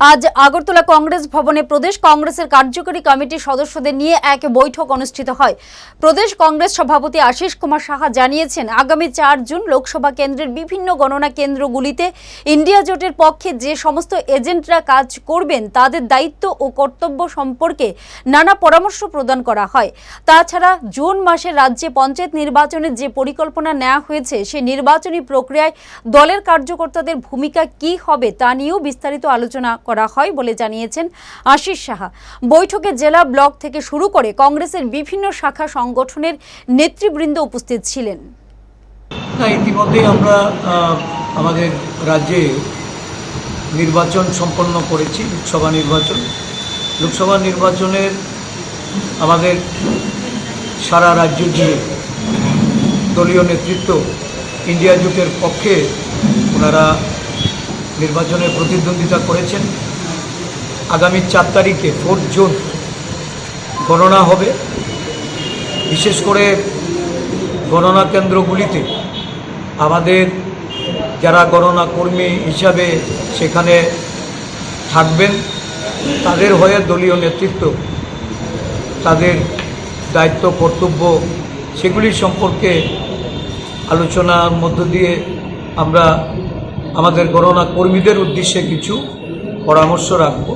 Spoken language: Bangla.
আজ আগরতলা কংগ্রেস ভবনে প্রদেশ কংগ্রেসের কার্যকরী কমিটির সদস্যদের নিয়ে এক বৈঠক অনুষ্ঠিত হয়। প্রদেশ কংগ্রেস সভাপতি আশিস কুমার সাহা জানিয়েছেন, আগামী চার জুন লোকসভা কেন্দ্রের বিভিন্ন গণনা কেন্দ্রগুলিতে ইন্ডিয়া জোটের পক্ষে যে সমস্ত এজেন্টরা কাজ করবেন, তাদের দায়িত্ব ও কর্তব্য সম্পর্কে নানা পরামর্শ প্রদান করা হয়। তাছাড়া জুন মাসে রাজ্যে পঞ্চায়েত নির্বাচনের যে পরিকল্পনা নেওয়া হয়েছে সে নির্বাচনী প্রক্রিয়ায় দলের কার্যকর্তাদের ভূমিকা কি হবে তা নিয়েও বিস্তারিত আলোচনা করা হয় বলে জানিয়েছেন আশিস সাহা। বৈঠকে জেলা ব্লক থেকে শুরু করে কংগ্রেসের বিভিন্ন শাখা সংগঠনের নেতৃবৃন্দ উপস্থিত ছিলেন। ইতিমধ্যেই আমরা আমাদের রাজ্যে নির্বাচন সম্পন্ন করেছি, লোকসভা নির্বাচন। লোকসভা নির্বাচনের আমাদের সারা রাজ্য জুড়ে দলীয় নেতৃত্ব ইন্ডিয়া জোটের পক্ষে ওনারা নির্বাচনে প্রতিদ্বন্দ্বিতা করেছেন। আগামী চার তারিখে ফোর্থ জুন গণনা হবে। বিশেষ করে গণনা কেন্দ্রগুলিতে আমাদের যারা গণনা কর্মী হিসাবে সেখানে থাকবেন, তাদের হয়ে দলীয় নেতৃত্ব, তাদের দায়িত্ব, কর্তব্য, সেগুলি সম্পর্কে আলোচনার মধ্য দিয়ে আমরা আমাদের গণনা কর্মীদের উদ্দেশ্যে কিছু পরামর্শ রাখব।